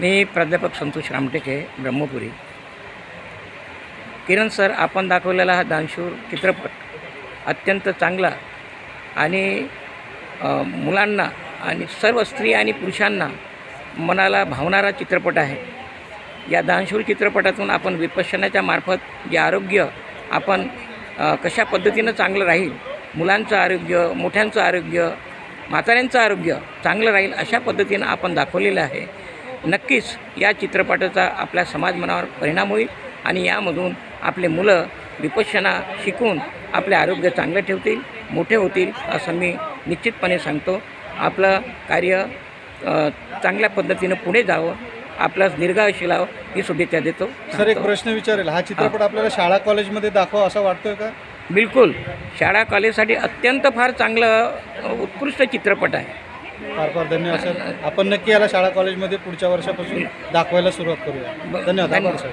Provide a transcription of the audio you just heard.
मी प्राध्यापक संतोष रामटेके ब्रह्मपुरी. किरण सर आपण दाखवलेला हा दानशूर चित्रपट अत्यंत चांगला आणि मुलांना आणि सर्व स्त्री आणि पुरुषांना मनाला भावणारा चित्रपट आहे. या दानशूर चित्रपटातून आपण विपश्यनाच्या मार्फत जे आरोग्य आपण कशा पद्धतीनं चांगलं राहील मुलांचं आरोग्य मोठ्यांचं आरोग्य म्हाताऱ्यांचं आरोग्य चांगलं राहील अशा पद्धतीनं आपण दाखवलेलं आहे. नक्कीच या चित्रपटाचा आपल्या समाज मनावर परिणाम होईल आणि यामधून आपले मुलं विपश्यना शिकून आपले आरोग्य चांगलं ठेवतील मोठे होतील असं मी निश्चितपणे सांगतो. आपलं कार्य चांगल्या पद्धतीनं पुढे जावं आपला दीर्घायुष्य लावं ही शुभेच्छा देतो. सर एक प्रश्न विचारेल हा चित्रपट आपल्याला शाळा कॉलेजमध्ये दाखवा असं वाटतोय का? बिलकुल. शाळा कॉलेजसाठी अत्यंत फार चांगलं उत्कृष्ट चित्रपट आहे. फार फार धन्यवाद सर. आपण नक्की याला शाळा कॉलेजमध्ये पुढच्या वर्षापासून दाखवायला सुरुवात करूया. धन्यवाद आभार सर.